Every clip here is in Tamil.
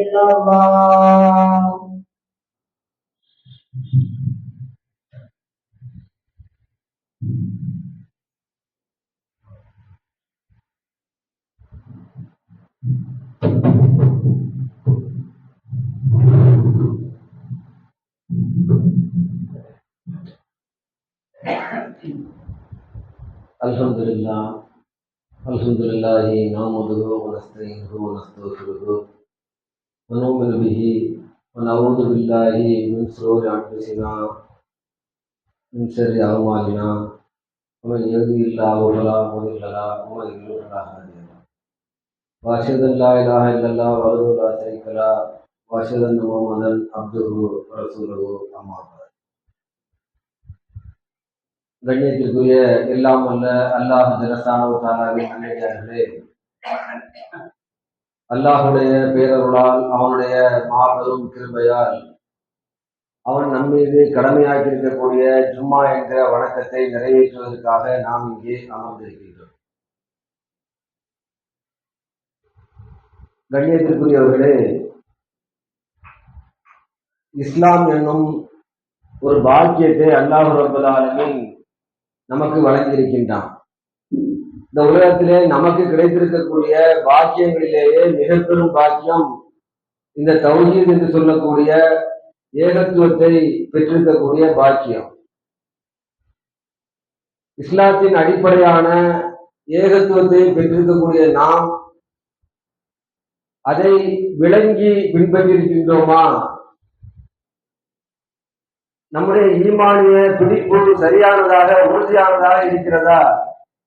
إلا الله الحمد لله الحمد لله نعمده ونستعينه ونستغفره ونؤمن به ونعوذ بالله من شرور انفسنا من شر اعمالنا ومن يهده الله فلا مضل له ومن يضلل فلا هادي له واشهد ان لا اله الا الله وحده لا شريك له واشهد ان محمدا عبده ورسوله اما بعد கண்ணியத்திற்குரிய எல்லாம் அல்ல அல்லாஹ் ஜலசானவு தாலாவின் அன்னையார்களே அல்லாஹுடைய பேரருளால் அவனுடைய மாபெரும் கிருபையால் அவன் நம்மீது கடமையாக்கியிருக்கக்கூடிய ஜும்மா என்ற வணக்கத்தை நிறைவேற்றுவதற்காக நாம் இங்கே அமர்ந்திருக்கின்றோம். கண்ணியத்திற்குரியவர்களே இஸ்லாம் என்னும் ஒரு பாக்கியத்தை அல்லாஹ் ரபுல்லாலுமே நமக்கு வழங்கியிருக்கின்றான். இந்த உலகத்திலே நமக்கு கிடைத்திருக்கக்கூடிய பாக்கியங்களிலேயே மிக பெரும் பாக்கியம் இந்த தௌஹீத் என்று சொல்லக்கூடிய ஏகத்துவத்தை பெற்றிருக்கக்கூடிய பாக்கியம். இஸ்லாத்தின் அடிப்படையான ஏகத்துவத்தை பெற்றிருக்கக்கூடிய நாம் அதை விளங்கி பின்பற்றிருக்கின்றோமா நம்முடைய ஈமானிய பிடிப்பு சரியானதாக உறுதியானதாக இருக்கிறதா?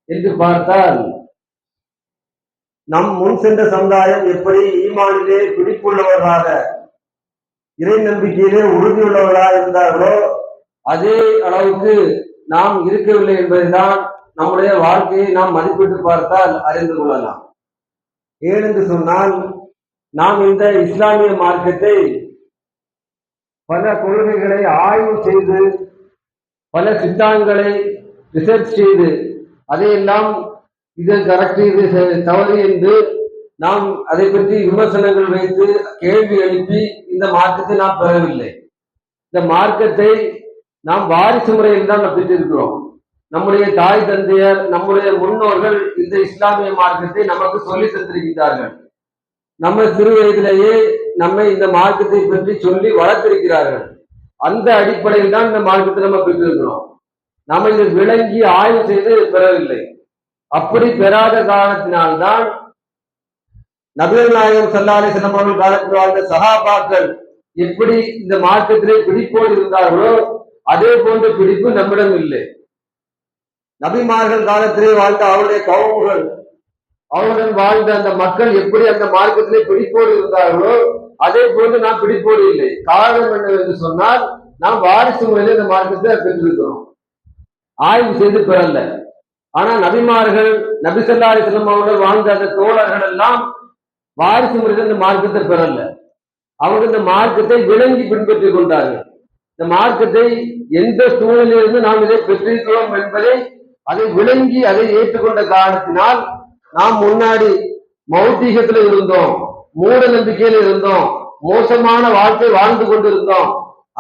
என்று பார்த்தால் நம் முன் சென்ற சமுதாயம் எப்படி ஈமானிலே பிடிப்புள்ளவர்களாக இறை நம்பிக்கையிலே உறுதியுள்ளவர்களாக இருந்தார்களோ அதே அளவுக்கு நாம் இருக்கவில்லை என்பதுதான் நம்முடைய வாழ்க்கையை நாம் மதிப்பிட்டு பார்த்தால் அறிந்து கொள்ளலாம். ஏனென்று சொன்னால் நாம் இந்த இஸ்லாமிய மார்க்கத்தை பல கொள்கைகளை ஆய்வு செய்து பல சித்தாங்களை ரிசர்ச் செய்து அதையெல்லாம் இது கரெக்ட் இது தவறு என்று நாம் அதை பற்றி விமர்சனங்கள் வைத்து கேள்வி எழுப்பி இந்த மார்க்கத்தை நாம் பெறவில்லை. இந்த மார்க்கத்தை நாம் வாரிசு முறையில் தான் நாம் பெற்றிருக்கிறோம் நம்முடைய தாய் தந்தையர் நம்முடைய முன்னோர்கள் இந்த இஸ்லாமிய மார்க்கத்தை நமக்கு சொல்லி தந்திருக்கிறார்கள் நம்ம சிறு வயதிலேயே நம்மை இந்த மார்க்கத்தை பற்றி சொல்லி வளர்த்திருக்கிறார்கள். அந்த அடிப்படையில் தான் இந்த மார்க்கத்தை நம்ம பெற்றிருக்கிறோம். நம்ம இதை விளங்கி ஆய்வு செய்து பெறவில்லை. அப்படி பெறாத காரணத்தினால்தான் நபிகள் நாயகம் சல்லாலை சின்னமர்கள் காலத்தில் வாழ்ந்த சகாபாக்கள் எப்படி இந்த மார்க்கத்திலே பிடிப்போடு இருந்தார்களோ அதே போன்ற பிடிப்பு நம்மிடம் இல்லை. நபிமார்கள் காலத்திலே வாழ்ந்த அவருடைய கவுமுகள் அவருடன் வாழ்ந்த அந்த மக்கள் எப்படி அந்த மார்க்கத்திலே பிடிப்போடு இருந்தார்களோ அதே போன்று நாம் பிடிப்போடு இல்லை. காரணம் என்னவென்று சொன்னால் நாம் வாரிசு முறையில் இந்த மார்க்கத்தை பெற்றிருக்கிறோம். ஆய்வு செய்து பிறந்த. ஆனா நபிமார்கள் நபிசல்லாரி செல்லம் அவர்கள் வாழ்ந்த அந்த தோழர்கள் எல்லாம் வாரிசு முறையில் இந்த மார்க்கத்தை பெறல அவங்க இந்த மார்க்கத்தை விளங்கி பின்பற்றிக் கொண்டார்கள். இந்த மார்க்கத்தை எந்த சூழலிலிருந்து நாம் இதை பெற்றிருக்கிறோம் என்பதை அதை விளங்கி அதை ஏற்றுக்கொண்ட காரணத்தினால் நாம் முன்னாடி மௌத்தீகத்துல இருந்தோம் மூட நம்பிக்கையில இருந்தோம் மோசமான வாழ்க்கை வாழ்ந்து கொண்டிருந்தோம்.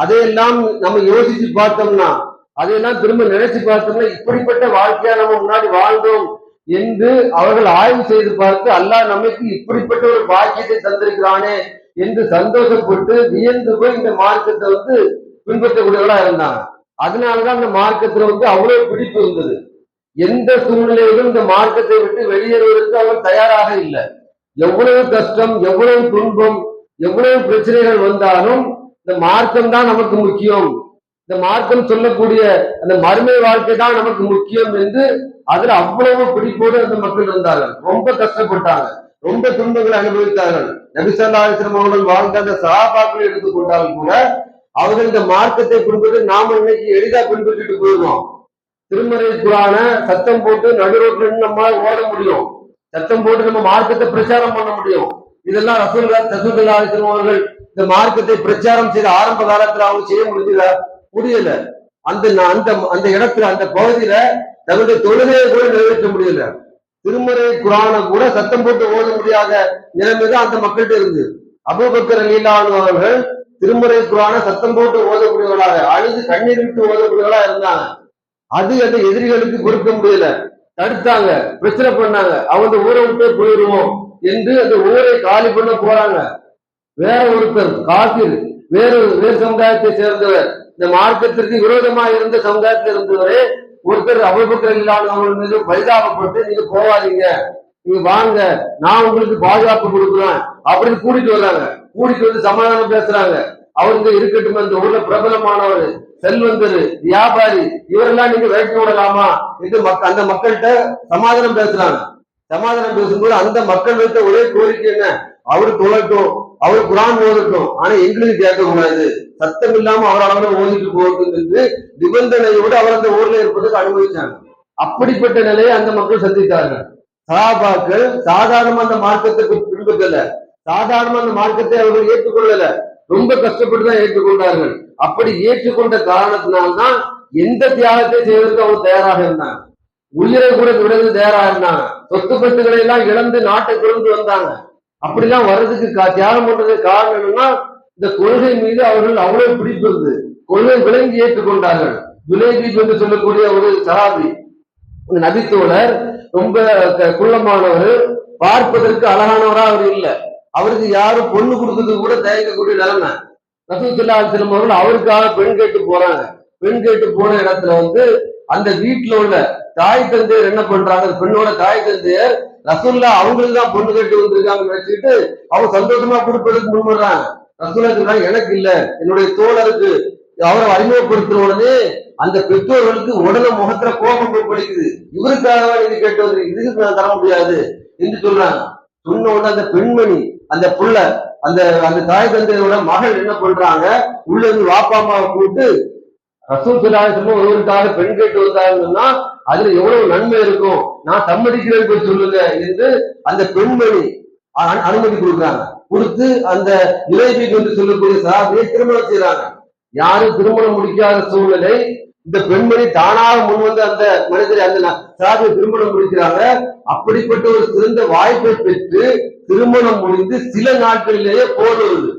அதையெல்லாம் நம்ம யோசிச்சு பார்த்தோம்னா அதையெல்லாம் திரும்ப நினைச்சு பார்த்தோம்னா இப்படிப்பட்ட வாழ்க்கையா நம்ம முன்னாடி வாழ்ந்தோம் என்று அவர்கள் ஆய்வு செய்து பார்த்து அல்லாஹ் நமக்கு இப்படிப்பட்ட ஒரு பாக்கியத்தை தந்திருக்கிறானே என்று சந்தோஷப்பட்டு வியந்து போய் இந்த மார்க்கத்தை வந்து பின்பற்றக்கூடியவர்களா இருந்தாங்க. அதனாலதான் இந்த மார்க்கத்துல வந்து அவ்வளவு பிடிப்பு இருந்தது. எந்த சூழ்நிலையிலும் இந்த மார்க்கத்தை விட்டு வெளியேறுவதற்கு அவர் தயாராக இல்லை. எவ்வளவு கஷ்டம் எவ்வளவு துன்பம் எவ்வளவு பிரச்சனைகள் வந்தாலும் இந்த மார்க்கம் தான் நமக்கு முக்கியம். இந்த மார்க்கம் சொல்லக்கூடிய அந்த மறுமை வாழ்க்கை தான் நமக்கு முக்கியம் என்று அதுல அவ்வளவு பிடிப்போடு அந்த மக்கள் இருந்தார்கள். ரொம்ப கஷ்டப்பட்டாங்க. ரொம்ப துன்பங்களை அனுபவித்தார்கள். நபிசல்லாஸ்லம் அவர்கள் வாழ்ந்த அந்த சகாபாக்களை எடுத்துக்கொண்டாலும் கூட அவர்கள் இந்த மார்க்கத்தை பின்பற்றி நாம இன்னைக்கு எளிதா பின்பற்றிட்டு போயிருவோம் திருமறை குரான சத்தம் போட்டு நடுரோட்ல நம்மளால ஓட முடியும். சத்தம் போட்டு நம்ம மார்க்கத்தை பிரச்சாரம் பண்ண முடியும். இதெல்லாம் ரசூல்லா தசூல்லா அவர்கள் இந்த மார்க்கத்தை பிரச்சாரம் செய்த ஆரம்ப காலத்துல அவங்க செய்ய முடியல முடியல. அந்த அந்த அந்த இடத்துல அந்த பகுதியில தன்னுடைய தொழுகையை கூட நிறைவேற்ற முடியல. திருமறை குரான கூட சத்தம் போட்டு ஓத முடியாத நிலைமை தான் அந்த மக்கள்கிட்ட இருந்து. அபுபக்கர் அலிலானு அவர்கள் திருமறை குரானை சத்தம் போட்டு ஓதக்கூடியவர்களாக அழுது கண்ணீர் விட்டு ஓதக்கூடியவர்களா இருந்தாங்க. அது அந்த எதிரிகளுக்கு கொடுக்க முடியல. தடுத்தாங்க பிரச்சனை பண்ணாங்க. அவங்க ஊரை விட்டே போயிடுவோம் என்று அந்த ஊரை காலி பண்ண போறாங்க. வேற ஒருத்தர் காசில் வேறு வேறு சமுதாயத்தை சேர்ந்தவர். இந்த மார்க்கத்திற்கு விரோதமா இருந்த சமுதாயத்தில் இருந்தவரே ஒருத்தர் அபுபக்கர் இல்லாத மீது பரிதாபப்பட்டு நீங்க போகாதீங்க. நீங்க வாங்க. நான் உங்களுக்கு பாதுகாப்பு கொடுக்குறேன். அப்படின்னு கூட்டிட்டு வர்றாங்க. கூட்டிட்டு வந்து சமாதானம் பேசுறாங்க. அவர் இங்க இருக்கட்டும் அந்த ஊர்ல பிரபலமானவர் செல்வந்தர் வியாபாரி இவரெல்லாம் நீங்க விளக்கி விடலாமா என்று மக்க- அந்த மக்கள்கிட்ட சமாதானம் பேசுறாங்க. சமாதானம் பேசும்போது அந்த மக்கள் வைத்த ஒரே கோரிக்கை என்ன? அவரு தொழட்டும். அவர் குரான் ஓதட்டும். ஆனா எங்களுக்கு கேட்கக்கூடாது. சத்தம் இல்லாம அவர் அளவில் ஓதிட்டு போகட்டும் என்று நிபந்தனையோடு அவர் அந்த ஊர்ல இருப்பதற்கு அனுமதிச்சாங்க. அப்படிப்பட்ட நிலையை அந்த மக்கள் சந்தித்தார்கள். சகாபாக்கள் சாதாரண அந்த மார்க்கத்துக்கு பின்பற்றல. சாதாரண அந்த மார்க்கத்தை அவர்கள் ஏற்றுக்கொள்ளல. ரொம்ப கஷ்டப்பட்டு தான் ஏற்றுக்கொண்டார்கள். அப்படி ஏற்றுக்கொண்ட காரணத்தினால்தான் எந்த தியாகத்தை செய்வதற்கு அவங்க தயாராக இருந்தாங்க. உயிரை கூட விடுறது தயாராக இருந்தாங்க. சொத்து பத்துக்களை எல்லாம் இழந்து நாட்டை திறந்து வந்தாங்க. அப்படிலாம் வர்றதுக்கு தியாகம் பண்றதுக்கு காரணம் என்னன்னா இந்த கொள்கை மீது அவர்கள் அவ்வளவு பிடிப்பு இருந்தது கொள்கை விளங்கி ஏற்றுக்கொண்டார்கள். ஜுலேபீப் என்று சொல்லக்கூடிய ஒரு சஹாபி ஒரு நபித்தோழர் ரொம்ப க- குள்ளமானவர் பார்ப்பதற்கு அழகானவரா அவர் இல்ல. அவருக்கு யாரும் பொண்ணு கொடுத்தது கூட தயங்கக்கூடிய நிலைமை. ரசூத்துல்லா செல்லும் அவர்கள் அவருக்காக பெண் கேட்டு போறாங்க. பெண் கேட்டு போன இடத்துல வந்து அந்த வீட்டுல உள்ள தாய் தந்தையர் என்ன பண்றாங்க? பெண்ணோட தாய் தந்தையர் ரசூல்லா அவங்களுக்கு தான் பொண்ணு கேட்டு வந்திருக்காங்கன்னு நினைச்சிட்டு அவங்க சந்தோஷமா கொடுப்பதற்கு முன்வர்றாங்க. ரசூல்லா சொல்றாங்க எனக்கு இல்ல. என்னுடைய தோழருக்கு அவரை அறிமுகப்படுத்துற உடனே அந்த பெற்றோர்களுக்கு உடனே முகத்துல கோபம் படிக்குது. இவருக்காக இது கேட்டு வந்து இதுக்கு நான் தர முடியாது. என்று சொல்றாங்க. சொன்ன உடனே அந்த பெண்மணி அந்த புள்ள அந்த அந்த தாய் தந்தையோட மகள் என்ன பண்றாங்க? உள்ள இருந்து வாப்பா அம்மாவை கூப்பிட்டு ரசூல் சுல்லாசமும் ஒருவருக்காக பெண் கேட்டு வந்தாங்கன்னா அதுல எவ்வளவு நன்மை இருக்கும் நான் சம்மதிக்கிறேன் போய் சொல்லுங்க என்று அந்த பெண்மணி அனுமதி கொடுக்குறாங்க. கொடுத்து அந்த இளைஞர் என்று சொல்லக்கூடிய சாதியை திருமணம் செய்யறாங்க யாரும் திருமணம் முடிக்காத சூழ்நிலை இந்த பெண்மணி தானாக முன்வந்து அந்த மனிதரை அந்த ந- சாதியை திருமணம் முடிக்கிறாங்க. அப்படிப்பட்ட ஒரு சிறந்த வாய்ப்பை பெற்று திருமணம் முடிந்து சில நாட்களிலேயே போர் வருது.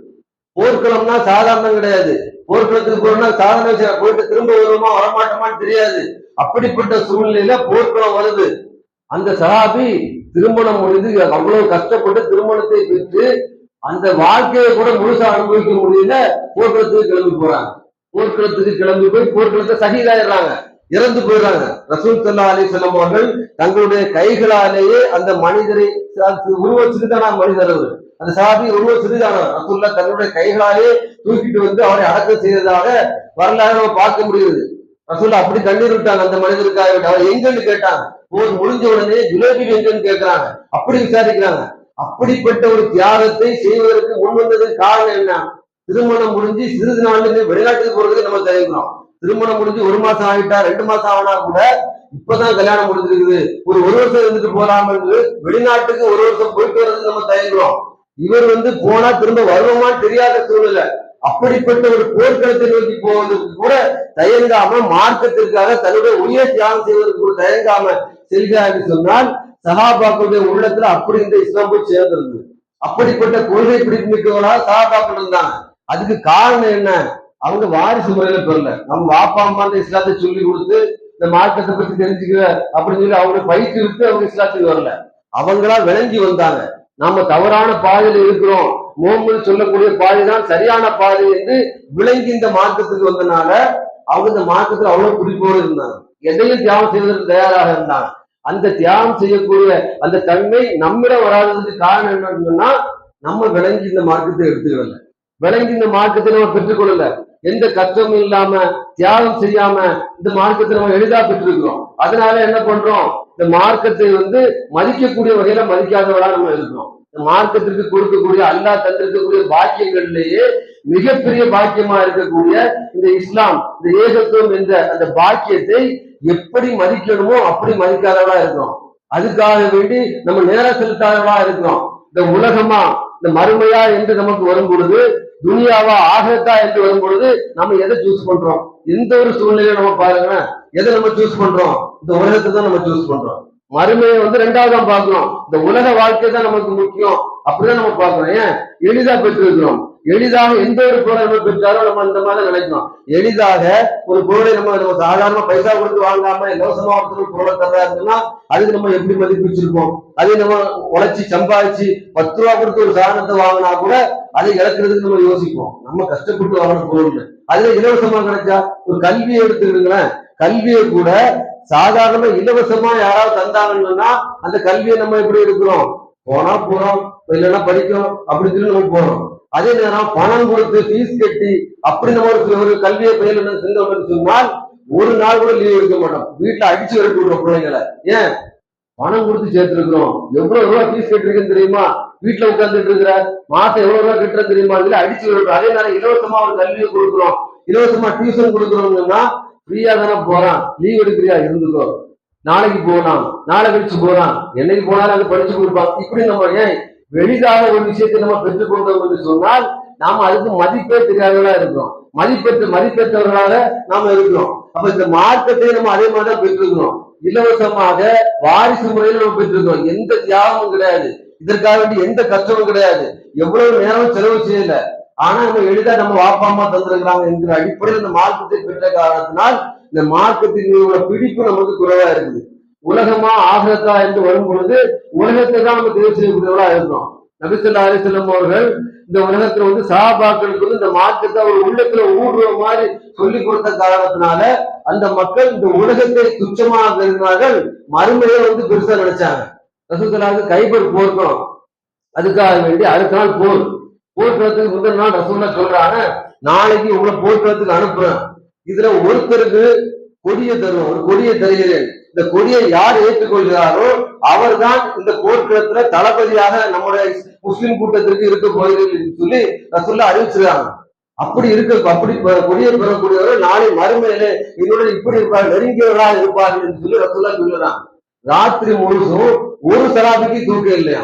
போர்க்களம்னா சாதாரணம் கிடையாது. போர்க்களத்துக்கு போறோம்னா சாதாரண போயிட்டு திரும்ப வருவோமா வரமாட்டோமான்னு தெரியாது. அப்படிப்பட்ட சூழ்நிலையில போர்க்களம் வருது. அந்த சகாபி திருமணம் முடிந்து அவ்வளவு கஷ்டப்பட்டு திருமணத்தை பெற்று அந்த வாழ்க்கையை கூட முழுசா அனுபவிக்க முடியல போர்க்களத்துக்கு கிளம்பி போறாங்க. போர்க்களத்துக்கு கிளம்பி போய் போர்க்களத்தை சகிதாயிடுறாங்க. இறந்து போயிடுறாங்க. ரசூல் சல்லா அலி செல்லம் அவர்கள் தங்களுடைய கைகளாலேயே அந்த மனிதரை உருவ சிறிதான மனிதர் அந்த சாதி உருவ சிறிதானவர் ரசூல்லா தன்னுடைய கைகளாலே தூக்கிட்டு வந்து அவரை அடக்கம் செய்ததாக வரலாறு பார்க்க முடியுது. ரசூல் அப்படி கண்ணீர் விட்டாங்க. அந்த மனிதருக்காக அவர் எங்கன்னு கேட்டாங்க போர் முடிஞ்ச உடனே ஜுலேபி எங்கன்னு கேட்கிறாங்க அப்படி விசாரிக்கிறாங்க. அப்படிப்பட்ட ஒரு தியாகத்தை செய்வதற்கு முன் வந்ததுக்கு காரணம் என்ன? திருமணம் முடிஞ்சு சிறிது நாளுக்கு வெளிநாட்டுக்கு போறதுக்கு நம்ம தயங்குறோம். திருமணம் முடிஞ்சு ஒரு மாசம் ஆகிட்டா ரெண்டு மாசம் ஆனா கூட இப்பதான் கல்யாணம் முடிஞ்சிருக்குது. ஒரு ஒரு வருஷம் இருந்துட்டு போலாம் இருந்து வெளிநாட்டுக்கு ஒரு வருஷம் போயிட்டு வர்றதுக்கு நம்ம தயங்குறோம். இவர் வந்து போனா திரும்ப வருவோமான்னு தெரியாத சூழ்நிலை. அப்படிப்பட்ட ஒரு போர்க்களத்தை நோக்கி போவதற்கு கூட தயங்காம மார்க்கத்திற்காக தன்னுடைய உயிரை தியாகம் செய்வதற்கு கூட தயங்காம செல்கிறார் சொன்னால் சகாபாக்களுடைய உள்ளத்துல அப்படி இந்த இஸ்லாம் போய் சேர்ந்திருந்தது. அப்படிப்பட்ட கொள்கை பிடிப்பு மிக்கவர்களாக சஹாபாக்கள் இருந்தாங்க. அதுக்கு காரணம் என்ன? அவங்க வாரிசு முறையில பெறல நம்ம வாப்பா அம்மா அந்த இஸ்லாத்தை சொல்லி கொடுத்து இந்த மார்க்கத்தை பத்தி தெரிஞ்சுக்க அப்படின்னு சொல்லி அவங்க விட்டு அவங்க இஸ்லாத்துக்கு வரல. அவங்களா விளங்கி வந்தாங்க. நாம தவறான பாதையில இருக்கிறோம். மோம்னு சொல்லக்கூடிய பாதைதான் சரியான பாதை என்று விளங்கி இந்த மார்க்கத்துக்கு வந்தனால அவங்க இந்த மார்க்கத்துல அவ்வளவு குறிப்போடு இருந்தாங்க. எதையும் தியாகம் செய்வதற்கு தயாராக இருந்தாங்க. அந்த தியாகம் செய்யக்கூடிய அந்த தன்மை நம்மிடம் வராததுக்கு காரணம் என்ன சொன்னா நம்ம விளங்கி இந்த மார்க்கத்தை எடுத்துக்கல. விளங்கி இந்த மார்க்கத்தை நம்ம பெற்றுக்கொள்ளல. எந்த கஷ்டமும் இல்லாம தியாகம் செய்யாம இந்த மார்க்கத்தை நம்ம எளிதா பெற்றிருக்கிறோம். அதனால என்ன பண்றோம்? இந்த மார்க்கத்தை வந்து மதிக்கக்கூடிய வகையில மதிக்காதவளா நம்ம இருக்கிறோம். இந்த மார்க்கத்திற்கு கொடுக்கக்கூடிய அல்லாஹ் தந்திருக்கக்கூடிய பாக்கியங்கள்லேயே மிகப்பெரிய பாக்கியமா இருக்கக்கூடிய இந்த இஸ்லாம் இந்த ஏகத்துவம் என்ற அந்த பாக்கியத்தை எப்படி மதிக்கணுமோ அப்படி மதிக்காதவளா இருக்கிறோம். அதுக்காக வேண்டி நம்ம நேரம் செலுத்தாதவளா இருக்கிறோம். இந்த உலகமா இந்த மறுமையா என்று நமக்கு வரும் பொழுது துனியாவா ஆகத்தா என்று வரும் பொழுது நம்ம எதை சூஸ் பண்றோம்? எந்த ஒரு சூழ்நிலையில நம்ம பாருங்களேன் எதை நம்ம சூஸ் பண்றோம்? இந்த உலகத்தை தான் நம்ம சூஸ் பண்றோம். மறுமையை வந்து ரெண்டாவது தான் இந்த உலக வாழ்க்கை தான் நமக்கு முக்கியம். அப்படிதான் நம்ம பார்க்கிறோம் ஏன்? எளிதா பெற்றிருக்கிறோம் எளிதாக எந்த ஒரு பொருளை நம்ம பெற்றாலும் நம்ம அந்த மாதிரி நினைக்கணும். எளிதாக ஒரு பொருளை நம்ம நம்ம சாதாரண பைசா கொடுத்து வாங்காம இலவசமா ஒருத்தர் பொருளை தர்றாருன்னா அதுக்கு நம்ம எப்படி மதிப்பு அதை நம்ம உழைச்சி சம்பாதிச்சு பத்து ரூபா கொடுத்து ஒரு சாதனத்தை வாங்கினா கூட அதை இழக்கிறதுக்கு நம்ம யோசிப்போம். நம்ம கஷ்டப்பட்டு வாங்கின பொருள் அதுல இலவசமா கிடைச்சா ஒரு கல்வியை எடுத்துக்கிடுங்களேன். கல்வியை கூட சாதாரணமா இலவசமா யாராவது தந்தாங்கன்னா அந்த கல்வியை நம்ம எப்படி எடுக்கிறோம்? போனா போறோம் இல்லைன்னா படிக்கிறோம் அப்படி சொல்லி நம்ம போறோம். அதே நேரம் பணம் கொடுத்து ஃபீஸ் கட்டி அப்படி நம்ம ஒரு ஒரு கல்வியை பயில செஞ்சோம் சொன்னால் ஒரு நாள் கூட லீவ் எடுக்க மாட்டோம். வீட்டுல அடிச்சு வரட்டு விடுறோம் பிள்ளைங்களை. ஏன்? பணம் கொடுத்து சேர்த்துருக்கிறோம். எவ்வளவு ரூபா ஃபீஸ் கட்டிருக்குன்னு தெரியுமா? வீட்டுல உட்கார்ந்துட்டு இருக்கிற மாசம் எவ்வளவு ரூபா கட்டுறது தெரியுமா? இதுல அடிச்சு விடுறோம் அதே நேரம் இலவசமா ஒரு கல்வியை கொடுக்குறோம். இலவசமா டியூஷன் கொடுக்குறோம்னா ஃப்ரீயா தானே போறான். லீவ் எடுக்கிறியா? இருந்துக்கோ. நாளைக்கு போனான். நாளை கழிச்சு போறான். என்னைக்கு போனாலும் அது படிச்சு கொடுப்பான். இப்படி நம்ம ஏன் வெளிதாக ஒரு விஷயத்தை நம்ம பெற்றுக்கொண்டோம் என்று சொன்னால் நாம அதுக்கு மதிப்பே தெரியாதவர்களா இருக்கிறோம். மதிப்பெற்ற மதிப்பெற்றவர்களாக நாம இருக்கிறோம். அப்ப இந்த மார்க்கத்தை நம்ம அதே மாதிரி தான் பெற்றிருக்கிறோம் இலவசமாக வாரிசு முறையில் நம்ம பெற்றிருக்கிறோம் எந்த தியாகமும் கிடையாது. இதற்காக வேண்டி எந்த கஷ்டமும் கிடையாது. எவ்வளவு நேரம் செலவு செய்யல. ஆனா நம்ம எளிதா நம்ம வாப்பா அம்மா தந்திருக்கிறாங்க என்கிற அடிப்படையில் இந்த மார்க்கத்தை பெற்ற காரணத்தினால் இந்த மார்க்கத்தின் மீது உள்ள பிடிப்பு நமக்கு குறைவா இருக்குது. உலகமா ஆகத்தா என்று வரும் பொழுது உலகத்தை தான் நம்ம தேர்வு செய்யக்கூடியவர்களா இருந்தோம். நபிசல்லா அலிசல்லம் அவர்கள் இந்த உலகத்துல வந்து சஹாபாக்களுக்கு வந்து இந்த மார்க்கத்தை ஒரு உள்ளத்துல ஊடுற மாதிரி சொல்லி கொடுத்த காரணத்தினால அந்த மக்கள் இந்த உலகத்தை துச்சமாக கருதினார்கள். மறுமையை வந்து பெருசா நினைச்சாங்க. ரசூத்தலாவுக்கு கைபர் போர்க்கணும். அதுக்காக வேண்டி அடுத்த நாள் போர். போர்க்களத்துக்கு முதல் நாள் ரசூல்லா சொல்றாங்க நாளைக்கு உங்களை போர்க்களத்துக்கு அனுப்புறேன். இதுல ஒருத்தருக்கு கொடியை தருவோம் ஒரு கொடியை தருகிறேன். இந்த கொடியை யார் ஏற்றுக்கொள்கிறாரோ அவர்தான் இந்த போர்க்களத்துல தளபதியாக நம்முடைய முஸ்லிம் கூட்டத்திற்கு இருக்க போகிறது என்று சொல்லி ரசுல்லா அறிவிச்சிருக்காங்க. அப்படி இருக்க அப்படி கொடியை பெறக்கூடியவர்கள் நாளை மறுமையிலே இதோட இப்படி இருப்பார் நெருங்கியவர்களாக இருப்பார்கள் என்று சொல்லி ரசூல்லா சொல்லுறாங்க ராத்திரி முழுசும் ஒரு சராபிக்கு தூக்கம் இல்லையா?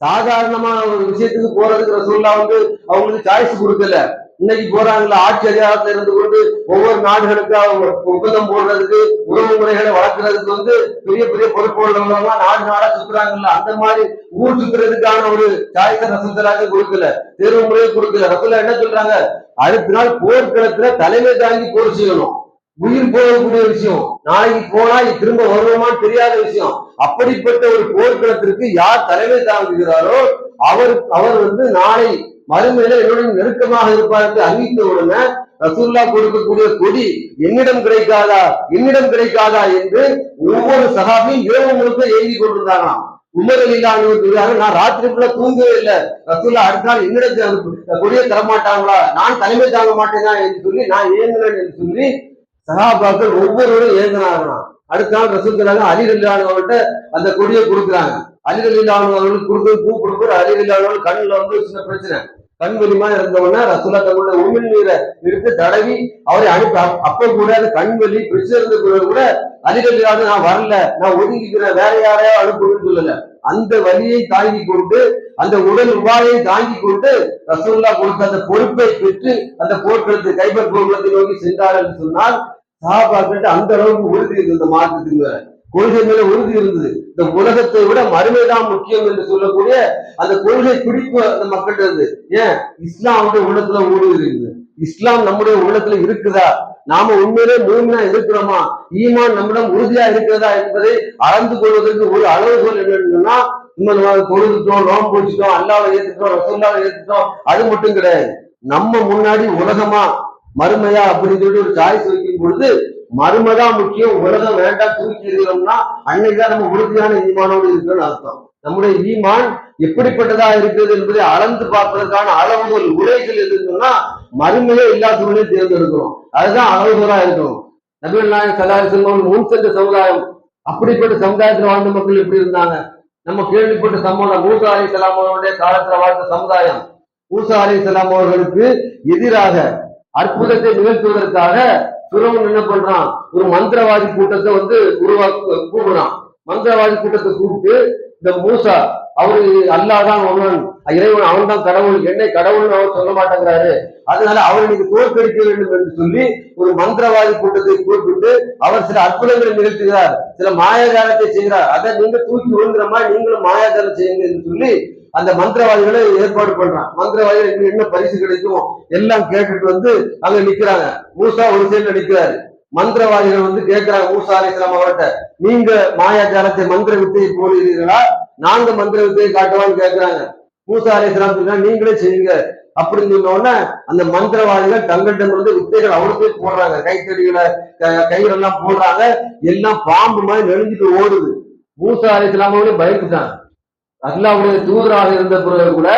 சாதாரணமா ஒரு விஷயத்துக்கு போறதுக்கு ரசூல்லா வந்து அவங்களுக்கு சாய்ஸ் கொடுக்கல. இன்னைக்கு போறாங்களா ஆட்சி இருந்து கொண்டு ஒவ்வொரு நாடுகளுக்கு அவங்க ஒப்பந்தம் போடுறதுக்கு உறவு முறைகளை வளர்க்கறதுக்கு வந்து பெரிய பெரிய பொறுப்புகள் நாடு நாடா சுத்துறாங்கல்ல. அந்த மாதிரி ஊர் சுத்துறதுக்கான ஒரு சாய்ந்த ரசத்தராக கொடுக்கல. தேர்வு முறையை கொடுக்கல. ரசத்துல என்ன சொல்றாங்க? அடுத்த நாள் போர்க்களத்துல தலைமை தாங்கி போர் செய்யணும். உயிர் போகக்கூடிய விஷயம். நாளைக்கு போனா திரும்ப வருவோமான்னு தெரியாத விஷயம். அப்படிப்பட்ட ஒரு போர்க்களத்திற்கு யார் தலைமை தாங்குகிறாரோ அவர் அவர் வந்து நாளை மறுமையில என்னுடன் நெருக்கமாக இருப்பார் என்று அறிவித்த உடனே ரசூல்லா கொடுக்கக்கூடிய கொடி என்னிடம் கிடைக்காதா? என்னிடம் கிடைக்காதா? என்று ஒவ்வொரு சகாபியும் இரவு முழுக்க ஏங்கி கொண்டிருந்தாங்களாம் உமர் அலிலான்னு நான் ராத்திரிக்குள்ள தூங்கவே இல்லை. ரசூல்லா அடுத்த நாள் என்னிடத்தில் கொடியை தரமாட்டாங்களா நான் தலைமை தாங்க மாட்டேனா? என்று சொல்லி நான் ஏங்குறேன் என்று சொல்லி சகாபாக்கள் ஒவ்வொருவரும் ஏங்கினாங்களாம் அடுத்த நாள் ரசூலுல்லாஹி அலி ரலியல்லாஹு அந்த கொடியை கொடுக்குறாங்க. அலி ரலியல்லாஹு அவர்களுக்கு கொடுக்க பூ கொடுக்குற அலி ரலியல்லாஹு கண்ணுல வந்து சின்ன பிரச்சனை. கண் வலிமா இருந்தவொடனே ரசூலா தங்களுடைய உமிழ் நீரை எடுத்து தடவி அவரை அனுப்பி. அப்ப கூட அந்த கண் வலி பிரச்சனை இருந்த பிறகு கூட அலி நான் வரல நான் ஒதுங்கிக்கிறேன் வேற யாரையோ அனுப்புன்னு சொல்லல. அந்த வலியை தாங்கி கொண்டு அந்த உடல் உபாயை தாங்கி கொண்டு ரசூல்லா கொடுத்த அந்த பொறுப்பை பெற்று அந்த போர்க்களத்தை கைபர் போர்க்களத்தை நோக்கி சென்றார் என்று சொன்னால் சாப்பாட்டு அந்த அளவுக்கு உறுதி இருந்த மாற்றத்துக்கு மார்க்கத்துக்கு கொள்கை மேல உறுதி இருந்தது. இந்த உலகத்தை விட மறுமைதான் முக்கியம் என்று சொல்லக்கூடிய அந்த கொள்கை பிடிப்பு அந்த மக்கள்கிட்ட இருந்து ஏன்? இஸ்லாம் அவருடைய உள்ளத்துல ஊடுருவி இருக்குது. இஸ்லாம் நம்முடைய உள்ளத்துல இருக்குதா? நாம உண்மையிலே மூமினா இருக்கிறோமா? ஈமான் நம்மிடம் உறுதியா இருக்கிறதா என்பதை அளந்து கொள்வதற்கு ஒரு அளவுகோல் என்னன்னா நம்ம தொழுதுட்டோம் நோம் பிடிச்சிட்டோம் அல்லாவை ஏத்துட்டோம் ரசோல்லாவை ஏத்துட்டோம் அது மட்டும் கிடையாது. நம்ம முன்னாடி உலகமா மறுமையா அப்படின்னு சொல்லிட்டு ஒரு சாய்ஸ் வைக்கும் பொழுது மருமதா முக்கியம் உலகம் வேண்டாம் தூக்கி அன்னைக்குதான் நம்ம உறுதியான ஈமானோடு இருக்குன்னு அர்த்தம். நம்முடைய ஈமான் எப்படிப்பட்டதா இருக்கிறது என்பதை அளந்து பார்ப்பதற்கான அளவுகள் உரைகள் இருக்குன்னா மறுமையே எல்லா சூழ்நிலையும் தேர்ந்தெடுக்கிறோம். அதுதான் அளவுகளா இருக்கணும். நபிகள் நாயகம் சலாஹ் செல்வம் முன் சென்ற சமுதாயம். அப்படிப்பட்ட சமுதாயத்தில் வாழ்ந்த மக்கள் எப்படி இருந்தாங்க? நம்ம கேள்விப்பட்ட சம்பவம் மூசா அலி சலாம் அவர்களுடைய காலத்துல வாழ்ந்த சமுதாயம். மூசா அலி சலாம் அவர்களுக்கு எதிராக அற்புதத்தை நிகழ்த்துவதற்காக பிறவன் என்ன பண்றான்? ஒரு மந்திரவாதி கூட்டத்தை வந்து உருவாக்க கூப்பிடுறான் மந்திரவாதி கூட்டத்தை கூப்பிட்டு இந்த மூசா அவரு அல்லாதான் ஒருவன். இறைவன் அவன் தான் கடவுள். என்னை கடவுள்னு அவர் சொல்ல மாட்டேங்கிறாரு. அதனால அவரை நீங்க தோற்கடிக்க வேண்டும் என்று சொல்லி ஒரு மந்திரவாதி கூட்டத்தை கூப்பிட்டு அவர் சில அற்புதங்களை நிகழ்த்துகிறார். சில மாயாஜாலத்தை செய்கிறார். அதை நீங்க தூக்கி விழுந்துறமா நீங்களும் மாயாஜாலம் செய்யுங்க என்று சொல்லி அந்த மந்திரவாதிகளை ஏற்பாடு பண்றான். மந்திரவாதிகள் என்ன பரிசு கிடைக்கும் எல்லாம் கேட்டுட்டு வந்து அங்க நிக்கிறாங்க. மூசா ஒரு சைடுல நிக்கிறாரு. மந்திரவாதிகள் வந்து கேட்கிறாங்க மூசா அவர்கிட்ட நீங்க மாயாஜாலத்தை மந்திர வித்தையை போடுகிறீர்களா? நாங்க மந்திர வித்தையை காட்டுவான்னு கேட்கிறாங்க. மூசா அலிஸ்லாம் சொன்னா நீங்களே செய்யுங்க. அப்படின்னு சொன்ன உடனே அந்த மந்திரவாதிகள் தங்கள்கிட்ட வந்து வித்தைகள் அவருக்கு போடுறாங்க. கைத்தடிகளை கைகள் எல்லாம் போடுறாங்க. எல்லாம் பாம்பு மாதிரி நெழிஞ்சிட்டு ஓடுது. மூசா அலிஸ்லாமோட பயந்துட்டாங்க. அல்லாவுடைய தூதராக இருந்த பிறகு கூட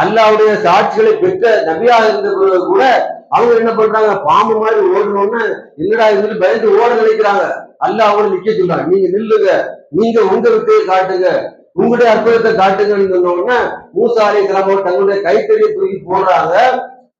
அல்லாவுடைய சாட்சிகளை பெற்ற நபியாக இருந்த பிறகு கூட அவங்க என்ன பண்றாங்க? பாம்பு மாதிரி ஓடணும்னு என்னடா இதுன்னு பயந்து ஓட நினைக்கிறாங்க. அல்ல அவங்களை நிக்க சொல்றாங்க. நீங்க நில்லுங்க. நீங்க உங்க வித்தையை காட்டுங்க. உங்களுடைய அற்புதத்தை காட்டுங்கன்னு சொன்ன உடனே மூசா கிராமம் தங்களுடைய கைத்தடியை தூக்கி போடுறாங்க.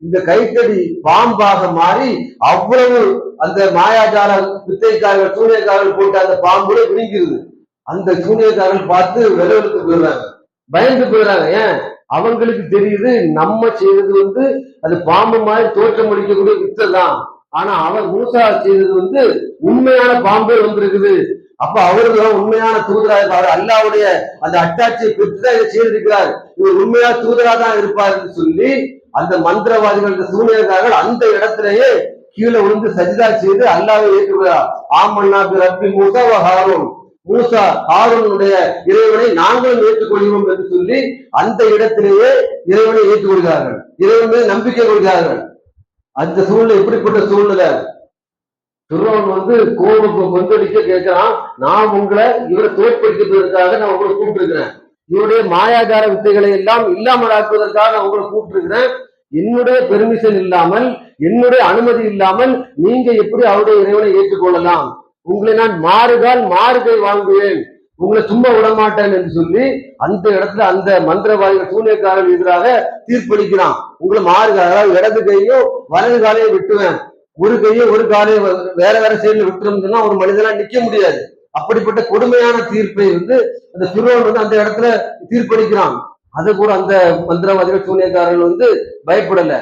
இந்த கைத்தடி பாம்பாக மாறி அவ்வளவு அந்த மாயாஜால வித்தைக்காரர்கள் சூனியக்காரர்கள் போட்டு அந்த பாம்புட விழுங்கிருது அந்த சூனியக்காரர்கள் பார்த்து விளைவெடுத்து போயிடுறாங்க. பயந்து போயிடுறாங்க. ஏன்? அவங்களுக்கு தெரியுது நம்ம செய்தது வந்து அது பாம்பு மாதிரி தோற்றம் அளிக்கக்கூடிய வித்தை தான். ஆனா அவன் மூசா செய்தது வந்து உண்மையான பாம்பே வந்திருக்குது. அப்ப அவருக்கு தான் உண்மையான தூதராக இருப்பார். அல்லாவுடைய அந்த அட்டாட்சியை பெற்றுதான் இதை செய்திருக்கிறார். இவர் உண்மையா தூதரா தான் இருப்பார் என்று சொல்லி அந்த மந்திரவாதிகள் இந்த சூனியக்காரர்கள் அந்த இடத்திலேயே கீழே விழுந்து சஜிதா செய்து அல்லாவை ஏற்றுகிறார் ஆமன்னா ரப்பி மூசா ஹாரூன். மூசா ஹாரூனுடைய இறைவனை நாங்களும் ஏற்றுக்கொள்கிறோம் என்று சொல்லி அந்த இடத்திலேயே இறைவனை ஏற்றுக்கொள்கிறார்கள். இறைவன் மீது நம்பிக்கை கொள்கிறார்கள். அந்த சூழ்நிலை எப்படிப்பட்ட சூழ்நிலை? துருவன் வந்து கோவுக்கு கொந்தளிக்க கேட்கிறான் நான் உங்களை இவரை தோற்கடிக்கிறதுக்காக நான் உங்களை கூப்பிட்டுருக்கிறேன். இவருடைய மாயாதார வித்தைகளை எல்லாம் இல்லாமல் ஆக்குவதற்காக நான் உங்களை கூப்பிட்டுருக்கிறேன். என்னுடைய பெர்மிஷன் இல்லாமல் என்னுடைய அனுமதி இல்லாமல் நீங்க எப்படி அவருடைய இறைவனை ஏற்றுக்கொள்ளலாம்? உங்களை நான் மாறுகால் மாறுகை வாங்குவேன். உங்களை சும்மா விடமாட்டேன் என்று சொல்லி அந்த இடத்துல அந்த மந்திரவாதிகள் சூனியக்காரர்கள் எதிராக தீர்ப்பளிக்கிறான். உங்களை மாறுகால் அதாவது இடது கையோ வலது காலையோ விட்டுவேன். ஒரு கையோ ஒரு காலையோ வேற வேற சைடுல விட்டுருந்தோம்னா ஒரு மனிதனா நிக்க முடியாது. அப்படிப்பட்ட கொடுமையான தீர்ப்பை வந்து அந்த சுருவன் வந்து அந்த இடத்துல தீர்ப்பளிக்கிறான். அது கூட அந்த மந்திரவாதிகள் சூனியக்காரர்கள் வந்து பயப்படல.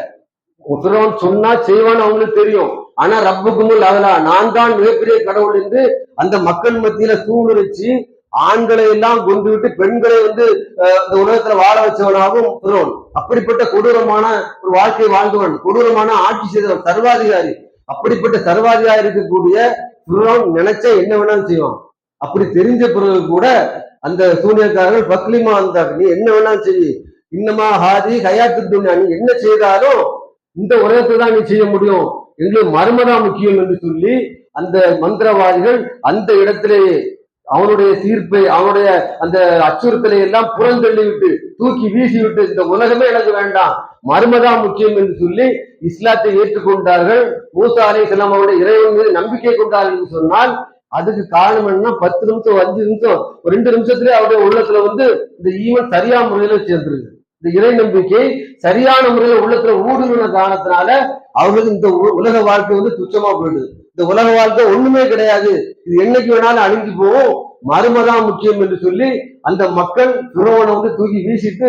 பிறவன் சொன்னா செய்வான்னு அவங்களுக்கு தெரியும். ஆனா ரப்புக்குமுல் அதலா நான் தான் மிகப்பெரிய கடவுள் என்று அந்த மக்கள் மத்தியில சூழ்நிலைச்சு ஆண்களை எல்லாம் கொண்டு விட்டு பெண்களை வந்து அந்த இந்த உலகத்துல வாழ வச்சவனாகவும் பிறவன் அப்படிப்பட்ட கொடூரமான ஒரு வாழ்க்கை வாழ்ந்தவன் கொடூரமான ஆட்சி செய்தவன் சர்வாதிகாரி. அப்படிப்பட்ட சர்வாதிகாரி இருக்கக்கூடிய பிறவன் நினைச்சா என்ன வேணாலும் செய்வான். அப்படி தெரிஞ்ச பிறகு கூட அந்த சூனியக்காரர்கள் பக்லிமா இருந்தார் நீ என்ன வேணாலும் செய். இன்னமா ஹாதி ஹயாத்து துன்யா நீ என்ன செய்தாலும் இந்த உலகத்தை தான் நீ செய்ய முடியும். இதுல மர்மதான் முக்கியம் என்று சொல்லி அந்த மந்திரவாதிகள் அந்த இடத்திலே அவனுடைய தீர்ப்பை அவனுடைய அந்த அச்சுறுத்தலை எல்லாம் புறந்தள்ளி விட்டு தூக்கி வீசி விட்டு இந்த உலகமே எனக்கு வேண்டாம். மர்மதான் முக்கியம் என்று சொல்லி இஸ்லாத்தை ஏற்றுக்கொண்டார்கள். மூசா அலை அவருடைய இறைவன் மீது நம்பிக்கை கொண்டார்கள் என்று சொன்னால் அதுக்கு காரணம் என்ன பத்து நிமிஷம் அஞ்சு நிமிஷம் ஒரு ரெண்டு நிமிஷத்திலே அவருடைய உள்ளத்துல வந்து இந்த ஈவன் சரியான முறையில சேர்ந்துருக்கு இந்த இறை நம்பிக்கை சரியான முறையில உள்ளத்துல ஊடுருவின காரணத்தினால அவங்களுக்கு இந்த உ- உலக வாழ்க்கை வந்து துச்சமா போயிடுது. இந்த உலக வாழ்க்கை ஒண்ணுமே கிடையாது. இது என்னைக்கு வேணாலும் அழிஞ்சு போகும். மருமதான் முக்கியம் என்று சொல்லி அந்த மக்கள் துறவனை வந்து தூக்கி வீசிட்டு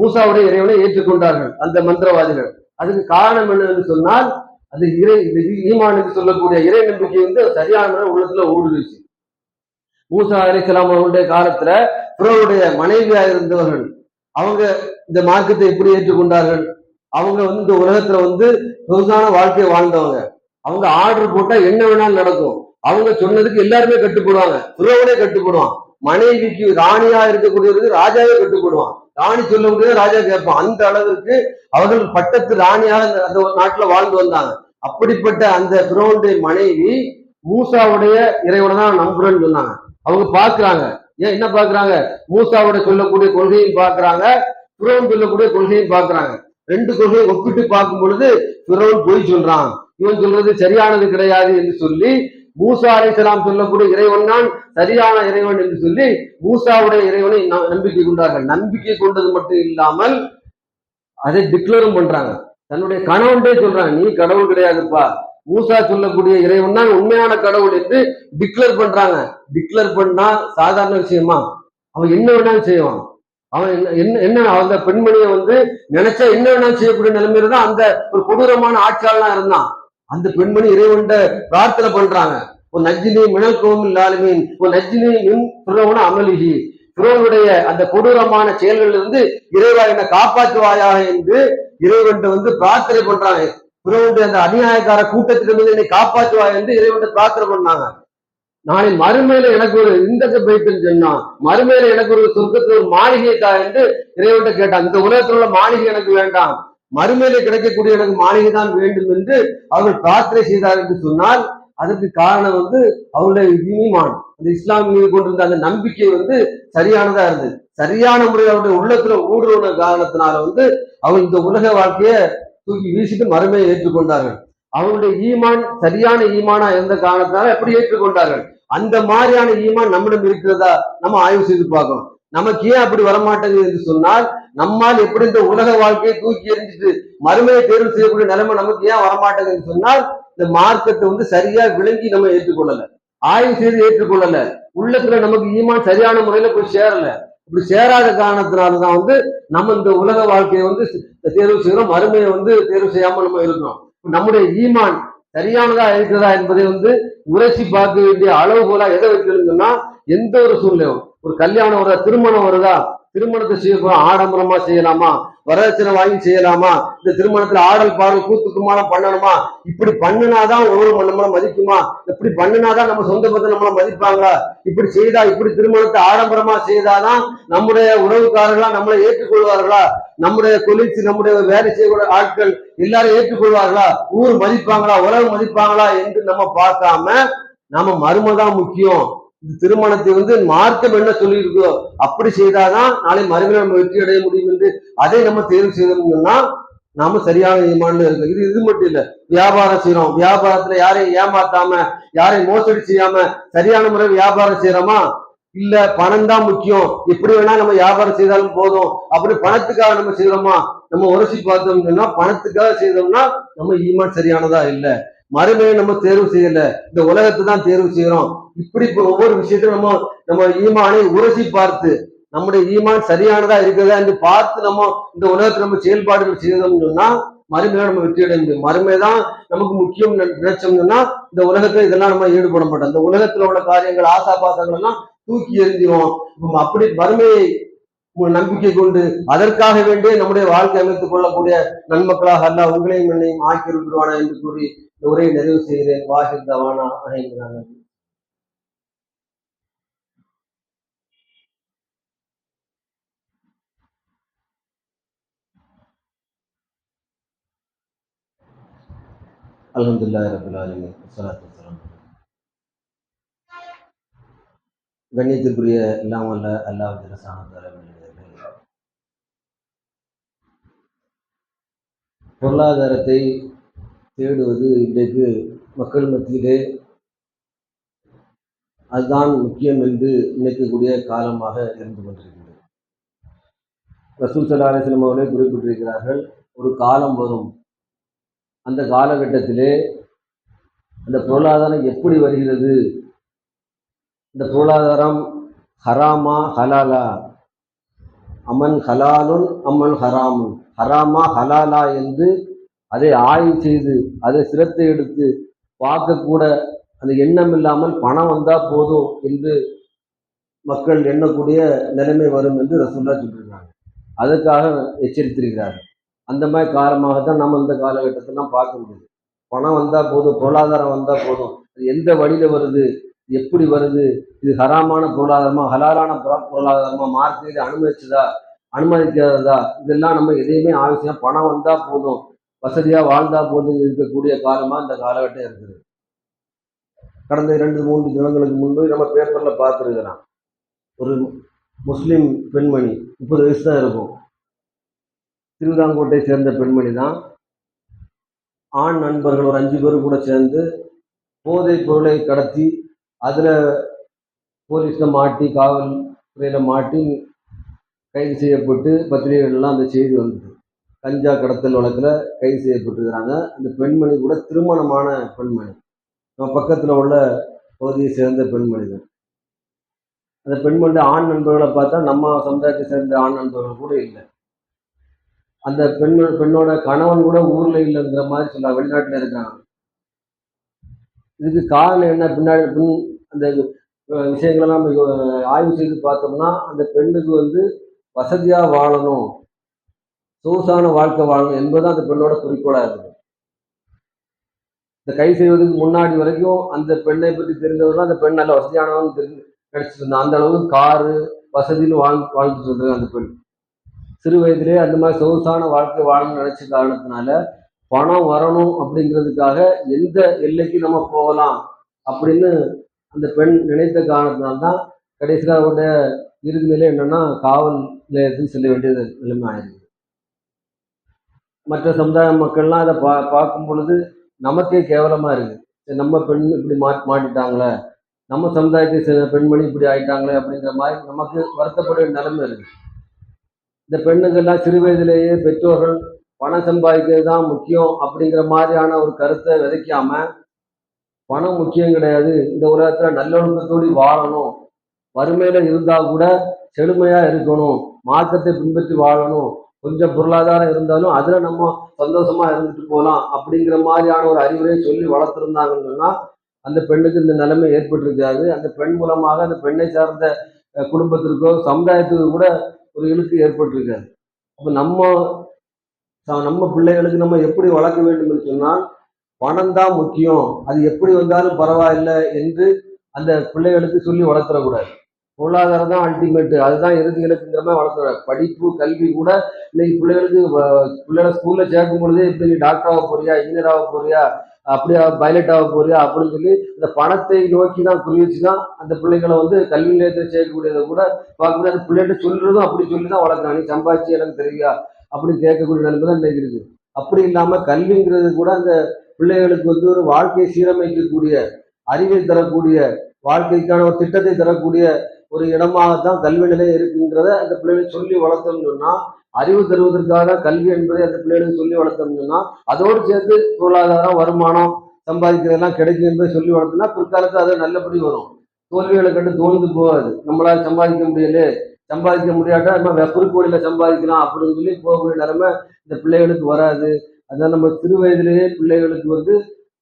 மூசாவுடைய இறைவனை ஏற்றுக்கொண்டார்கள் அந்த மந்திரவாதிகள். அதுக்கு காரணம் என்னன்னு சொன்னால் அது இறை இந்த ஈ- ஈமான் என்று சொல்லக்கூடிய இறை நம்பிக்கை வந்து சரியான உள்ளத்துல ஊடுருச்சு மூசா அலிசலாம் அவருடைய காலத்துல பிறருடைய மனைவியா இருந்தவர்கள் அவங்க இந்த மார்க்கத்தை எப்படி ஏற்றுக்கொண்டார்கள்? அவங்க வந்து இந்த உலகத்துல வந்து சொகுசான வாழ்க்கையை வாழ்ந்தவங்க. அவங்க ஆர்டர் போட்டா என்ன வேணாலும் நடக்கும். அவங்க சொன்னதுக்கு எல்லாருமே கட்டுப்படுவாங்க. துறவனே கட்டுப்படுவான். மனைவிக்கு ராணியா இருக்கக்கூடியவருக்கு ராஜாவே கட்டுப்படுவான். ராணி சொல்ல முடியாது ராஜா கேட்பான். அந்த அளவிற்கு அவர்கள் பட்டத்து ராணியாக அந்த- நாட்டுல வாழ்ந்து வந்தாங்க. அப்படிப்பட்ட அந்த பிரோனுடைய மனைவி மூசாவுடைய இறைவனை தான் நம்புறேன்னு சொன்னாங்க. அவங்க பாக்குறாங்க ஏன் என்ன பாக்குறாங்க மூசாவோட சொல்லக்கூடிய கொள்கையும் பாக்குறாங்க பிரோன் சொல்லக்கூடிய கொள்கையும் பாக்குறாங்க ரெண்டு கொள்கையை ஒப்பிட்டு பார்க்கும் பொழுது பிறவன் பொய் சொல்றான். இவன் சொல்றது சரியானது கிடையாது என்று சொல்லி மூசா அலைசலாம் சொல்லக்கூடிய இறைவன் தான் சரியான இறைவன் என்று சொல்லி மூசாவுடைய இறைவனை ந- நம்பிக்கை கொண்டார்கள். நம்பிக்கை கொண்டது மட்டும் இல்லாமல் அதை டிக்ளரும் பண்றாங்க. தன்னுடைய கணவன்டே சொல்றாங்க நீ கடவுள் கிடையாதுப்பா. மூசா சொல்லக்கூடிய இறைவன் தான் உண்மையான கடவுள் என்று டிக்ளேர் பண்றாங்க. டிக்ளேர் பண்ணா சாதாரண விஷயமா? அவன் என்ன வேணாலும் செய்வான். அவன் என்ன- என்ன என்ன அந்த பெண்மணியை வந்து நினைச்சா என்ன செய்யக்கூடிய நிலைமையில தான் அந்த ஒரு கொடூரமான ஆட்சியாளனா இருந்தான். அந்த பெண்மணி இறைவன்ட பிரார்த்தனை பண்றாங்க. ஒரு நஜினி மினல் கோவில் லாலுமீன் ஒரு நஜினி மின் அமலிகி. பிறவனுடைய அந்த கொடூரமான செயல்களில் இருந்து இறைவா என்னை காப்பாற்றுவாயாக என்று இறைவன்ட்ட வந்து பிரார்த்தனை பண்றாங்க. பிறவனுடைய அந்த அநியாயக்கார கூட்டத்திலிருந்து என்னை காப்பாற்றுவாய் என்று இறைவன்ட்ட பிரார்த்தனை பண்ணாங்க. நாளை மறுமையில எனக்கு ஒரு இந்த பைத்தில் சொன்னா மறுமையில எனக்கு ஒரு சொர்க்கத்துல ஒரு மாளிகை தா என்று இறைவன் கேட்டான். இந்த உலகத்துல உள்ள மாளிகை எனக்கு வேண்டாம். மறுமையில கிடைக்கக்கூடிய எனக்கு மாளிகை தான் வேண்டும் என்று அவர்கள் பிரார்த்தனை செய்தார் என்று சொன்னால் அதற்கு காரணம் வந்து அவருடைய ஈமான். அந்த இஸ்லாம் மீது கொண்டிருந்த அந்த நம்பிக்கை வந்து சரியானதா இருந்தது. சரியான முறையில் அவருடைய உள்ளத்துல ஊடுருவன காரணத்தினால வந்து அவர் இந்த உலக வாழ்க்கையை தூக்கி வீசிட்டு மறுமையை ஏற்றுக்கொண்டார்கள். அவருடைய ஈமான் சரியான ஈமானா இருந்த காரணத்தினால எப்படி ஏற்றுக்கொண்டார்கள்? அந்த மாதிரியான ஈமான் நம்மிடம் இருக்கிறதா? நம்ம ஆய்வு செய்து பார்க்கணும். நமக்கு ஏன் அப்படி வரமாட்டேங்குது என்று சொன்னால் நம்மால் எப்படி இந்த உலக வாழ்க்கையை தூக்கி எறிஞ்சிட்டு மறுமையை தேர்வு செய்யக்கூடிய நிலைமை நமக்கு ஏன் வரமாட்டேங்குதுன்னு சொன்னால் இந்த மார்க்கத்தை வந்து சரியா விளங்கி நம்ம ஏற்றுக்கொள்ளல. ஆய்வு செய்து ஏற்றுக்கொள்ளல. உள்ளத்துல நமக்கு ஈமான் சரியான முறையில போய் சேரல. இப்படி சேராத காரணத்தினாலதான் வந்து நம்ம இந்த உலக வாழ்க்கையை வந்து தேர்வு செய்யறோம் மறுமையை வந்து தேர்வு செய்யாம நம்ம இருக்கிறோம் நம்முடைய ஈமான் சரியானதா இருக்கிறதா என்பதை வந்து உரைச்சி பார்க்க வேண்டிய அளவுகோலா எதை வைக்கணும்னா எந்த ஒரு சூழ்நிலையும் ஒரு கல்யாணம் வருதா திருமணம் வருதா திருமணத்தை செய்ய ஆடம்பரமா செய்யலாமா? வரதட்சணை வாங்கி செய்யலாமா? இந்த திருமணத்துல ஆடல் பாடல் கூத்து கும்மாளம் பண்ணணுமா? இப்படி பண்ணுனாதான் ஒவ்வொரு நம்மளை மதிக்குமா? இப்படி பண்ணுனாதான் நம்ம சொந்த பத்தை நம்மளை மதிப்பாங்களா? இப்படி செய்தா இப்படி திருமணத்தை ஆடம்பரமா செய்தாதான் நம்முடைய உறவுக்காரர்களா நம்மளை ஏற்றுக்கொள்வார்களா? நம்முடைய கொலிச்சு நம்முடைய வேலை செய்யக்கூடிய ஆட்கள் எல்லாரும் ஏற்றுக்கொள்வார்களா? ஊர் மதிப்பாங்களா? உறவு மதிப்பாங்களா? என்று நம்ம பார்க்காம நம்ம மருமதான் முக்கியம். திருமணத்தை வந்து மார்க்கம் என்ன சொல்லியிருக்கோ அப்படி செய்தாதான் நாளை மறுமையில நம்ம வெற்றி அடைய முடியும் என்று அதை நம்ம தேர்வு செய்தோம்னா நாம சரியான ஈமான்ல இருக்கு இது இது மட்டும் இல்ல. வியாபாரம் செய்யறோம் வியாபாரத்துல யாரையும் ஏமாத்தாம யாரையும் மோசடி செய்யாம சரியான முறை வியாபாரம் செய்யறோமா இல்ல பணம் தான் முக்கியம். எப்படி வேணா நம்ம வியாபாரம் செய்தாலும் போதும். அப்படி பணத்துக்காக நம்ம செய்யறோமா நம்ம உரசி பார்த்தோம்னா பணத்துக்காக செய்தோம்னா நம்ம ஈமான் சரியானதா இல்லை? மறுமையை நம்ம தேர்வு செய்யல. இந்த உலகத்தை தான் தேர்வு செய்யறோம். இப்படி ஒவ்வொரு விஷயத்தையும் நம்ம நம்ம ஈமானை உரசி பார்த்து நம்முடைய ஈமான் சரியானதா இருக்கிறதா என்று பார்த்து நம்ம இந்த உலகத்தை நம்ம செயல்பாடுகள் செய்தோம்னு சொன்னா மறுமையில நம்ம வெற்றி அடைய முடியும் மறுமை தான் நமக்கு முக்கியம் நினைச்சோம்னா இந்த உலகத்துல இதெல்லாம் நம்ம ஈடுபட மாட்டோம். இந்த உலகத்துல உள்ள காரியங்கள் ஆசா பாசங்கள் எல்லாம் தூக்கி எறிஞ்சிரும் அப்படி மறுமையை நம்பிக்கை கொண்டு அதற்காக வேண்டிய நம்முடைய வாழ்க்கை அமைத்துக் கொள்ளக்கூடிய நன்மக்களாக அல்ல உங்களையும் என்னையும் ஆக்கி விடுவானா என்று கூறி உரையை நிறைவு செய்கிறேன். வாஹித் தவானா. அனைங்கிறாங்க அல்ஹம்துலில்லாஹி ரபில் ஆலமீன். கண்ணியத்திற்குரிய இல்லாமல் அல்ல அல்லாஹ் ஜலசானத்தால பொருளாதாரத்தை தேடுவது இன்றைக்கு மக்கள் மத்தியிலே அதுதான் முக்கியம் என்று நினைக்கக்கூடிய காலமாக இருந்து கொண்டிருக்கிறது. ரசூல் சல்லா அலிஸ்லம் அவர்களே குறிப்பிட்டிருக்கிறார்கள் ஒரு காலம் வரும். அந்த காலகட்டத்திலே அந்த பொருளாதாரம் எப்படி வருகிறது? இந்த பொருளாதாரம் ஹராமா ஹலாலா? அமன் ஹலாலுன் அம்மன் ஹராமுன்? ஹராமா ஹலாலா என்று அதை ஆய்வு செய்து அதை சிரத்தை எடுத்து பார்க்கக்கூட அந்த எண்ணம் இல்லாமல் பணம் வந்தால் போதும் என்று மக்கள் எண்ணக்கூடிய நிலைமை வரும் என்று ரசூல்லா சொல்லியிருக்காங்க. அதுக்காக எச்சரித்திருக்கிறார்கள். அந்த மாதிரி காலமாக தான் நம்ம இந்த காலகட்டத்தெல்லாம் பார்க்க முடியுது. பணம் வந்தால் போதும் பொருளாதாரம் வந்தால் போதும். அது எந்த வழியில் வருது எப்படி வருது இது ஹராமான பொருளாதாரமா ஹலாலான பொருளாதாரமா மார்க்கெட் அனுமதிச்சதா அனுமதிக்கிறதா? இதெல்லாம் நம்ம எதையுமே ஆവശ്யம் பணம் வந்தால் போதும். வசதியாக வாழ்ந்தா போதும் இருக்கக்கூடிய காலமாக இந்த காலகட்டம் இருக்குது. கடந்த இரண்டு மூன்று தினங்களுக்கு முன்பு நம்ம பேப்பரில் பார்த்துருக்கிறோம். ஒரு முஸ்லீம் பெண்மணி முப்பது வயசு தான் இருக்கும். திருவிதாங்கோட்டை சேர்ந்த பெண்மணி தான். ஆண் நண்பர்கள் ஒரு அஞ்சு பேர் கூட சேர்ந்து போதைப் பொருளை கடத்தி அதில் போலீஸில் மாட்டி காவல்துறையில் மாட்டி கைது செய்யப்பட்டு பத்திரிகைகள்லாம் அந்த செய்தி வந்தது. கஞ்சா கடத்தல் வழக்கில் கைது செய்யப்பட்டிருக்கிறாங்க. அந்த பெண்மணி கூட திருமணமான பெண்மணி. நம்ம பக்கத்தில் உள்ள பகுதியை சேர்ந்த பெண்மணி தான். அந்த பெண்மணி ஆண் நண்பர்களை பார்த்தா நம்ம சமுதாயத்தை சேர்ந்த ஆண் நண்பர்கள் கூட இல்லை. அந்த பெண் பெண்ணோட கணவன் கூட ஊரில் இல்லைங்கிற மாதிரி சொல்ல வெளிநாட்டில் இருக்காங்க இதுக்கு காரணம் என்ன? பின்னாடி பின் அந்த விஷயங்களெல்லாம் ஆய்வு செய்து பார்த்தோம்னா அந்த பெண்ணுக்கு வந்து வசதியாக வாழணும். சொகுசான வாழ்க்கை வாழணும் என்பது அந்த பெண்ணோட குறிக்கோளாக இருக்குது இந்த கை செய்வதற்கு முன்னாடி வரைக்கும் அந்த பெண்ணை பற்றி தெரிஞ்சவர்கள் அந்த பெண் நல்ல வசதியானவங்க தெரிஞ்சு கிடைச்சிட்டு இருந்தா அந்த அளவுக்கு காரு வசதின்னு வாழ் வாழ்ந்துட்டு இருந்தது அந்த பெண். சிறு வயதிலே அந்த மாதிரி சொகுசான வாழ்க்கை வாழணும்னு நினைச்ச காரணத்தினால பணம் வரணும் அப்படிங்கிறதுக்காக எந்த எல்லைக்கு நம்ம போகலாம் அப்படின்னு அந்த பெண் நினைத்த காரணத்தினால்தான் தான் கடைசியில் அவருடைய இறுதி நிலை என்னன்னா காவல் நிலையத்தில் செல்ல வேண்டியது நிலைமை ஆயிருக்கு மற்ற சமுதாய மக்கள்லாம் அதை பா பார்க்கும் பொழுது நமக்கே கேவலமாக இருக்குது சரி, நம்ம பெண் இப்படி மா மாட்டிட்டாங்களே நம்ம சமுதாயத்தை சில பெண்மணி இப்படி ஆயிட்டாங்களே அப்படிங்கிற மாதிரி நமக்கு வருத்தப்பட நிலைமை இருக்குது இந்த பெண்ணுங்கள்லாம் சிறு வயதிலேயே பெற்றோர்கள் பணம் சம்பாதிக்கிறது தான் முக்கியம் அப்படிங்கிற மாதிரியான ஒரு கருத்தை விதைக்காம பணம் முக்கியம் கிடையாது. இந்த உலகத்தில் நல்லொழுக்கத்தோடு வாழணும். வறுமையில் இருந்தால் கூட செழுமையாக இருக்கணும். மார்க்கத்தை பின்பற்றி வாழணும். கொஞ்சம் பொருளாதாரம் இருந்தாலும் அதுல நம்ம சந்தோஷமா இருந்துட்டு போகலாம் அப்படிங்கிற மாதிரியான ஒரு அறிவுரையை சொல்லி வளர்த்துருந்தாங்கன்னு அந்த பெண்ணுக்கு இந்த நிலைமை ஏற்பட்டிருக்காது. அந்த பெண் மூலமாக அந்த பெண்ணை சார்ந்த குடும்பத்திற்கோ சமுதாயத்துக்கு கூட ஒரு இழுக்கு ஏற்பட்டிருக்காது. அப்போ நம்ம ச- நம்ம பிள்ளைகளுக்கு நம்ம எப்படி வளர்க்க வேண்டும் என்று சொன்னால் பணம் தான் முக்கியம். அது எப்படி வந்தாலும் பரவாயில்லை என்று அந்த பிள்ளைகளுக்கு சொல்லி வளர்த்துறக்கூடாது பொருளாதாரம் தான் அல்டிமேட்டு அதுதான் இறுதி இலக்குங்கிற மாதிரி வளர்த்துறாரு படிப்பு கல்வி கூட இன்னைக்கு பிள்ளைகளுக்கு பிள்ளைகளை ஸ்கூல்ல சேர்க்கும் பொழுதே இப்படி டாக்டர் ஆக போறியா இன்ஜினியர் ஆக போறியா அப்படியா பைலட் ஆக போறியா அப்படின்னு சொல்லி இந்த பணத்தை நோக்கி தான் குறி வச்சு தான் அந்த பிள்ளைகளை வந்து கல்வி நிலையத்தில் சேர்க்கக்கூடியதை கூட பார்க்கக்கூடிய அந்த பிள்ளைகிட்ட சொல்றதும் அப்படி சொல்லி தான் வளர்க்குறாங்க. நீ சம்பாதிச்சு எனக்கு தெரியா அப்படின்னு கேட்கக்கூடிய நிலைமை தான் இன்னைக்கு இருக்குது. அப்படி இல்லாம கல்விங்கிறது கூட அந்த பிள்ளைகளுக்கு வந்து ஒரு வாழ்க்கையை சீரமைக்கக்கூடிய அறிவை தரக்கூடிய வாழ்க்கைக்கான ஒரு திட்டத்தை தரக்கூடிய ஒரு இடமாகத்தான் கல்வி நிலையம் இருக்குங்கிறத அந்த பிள்ளைகளுக்கு சொல்லி வளர்த்தோம்னு அறிவு தருவதற்காக கல்வி என்பதை அந்த பிள்ளைகளுக்கு சொல்லி வளர்த்தோம்னு அதோடு சேர்த்து பொருளாதாரம் வருமானம் சம்பாதிக்கிறதெல்லாம் கிடைக்கும் என்பதை சொல்லி வளர்த்தோம்னா பிற்காலத்தில் அது நல்லபடி வரும். தோல்விகளை கண்டு தோல்ந்து போகாது. நம்மளால் சம்பாதிக்க முடியல. சம்பாதிக்க முடியாட்டா நம்ம குறுக்கு சம்பாதிக்கலாம் அப்படின்னு சொல்லி போகக்கூடிய நிலைமை இந்த பிள்ளைகளுக்கு வராது. அதான் நம்ம சிறு வயதிலேயே பிள்ளைகளுக்கு வந்து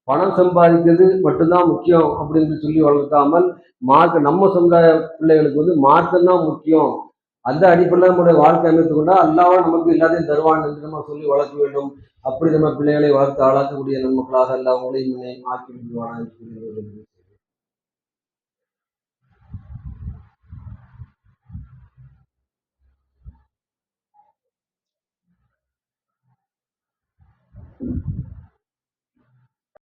பணம் சம்பாதிக்கிறது மட்டும்தான் முக்கியம் அப்படின்னு சொல்லி வளர்க்காமல் மார்க்க நம்ம சமுதாய பிள்ளைகளுக்கு வந்து மார்க்கம் தான் முக்கியம். அந்த அடிப்படையில் நம்முடைய வாழ்க்கை அமைத்து கொண்டா அல்லாவா நமக்கு எல்லாத்தையும் தருவான் என்று நம்ம சொல்லி வளர்க்க வேண்டும். அப்படி நம்ம பிள்ளைகளை வளர்த்து ஆளாக்கக்கூடிய நன்மக்களாக எல்லா உங்களையும் ஆக்கி விடுவானா என்று சொல்லி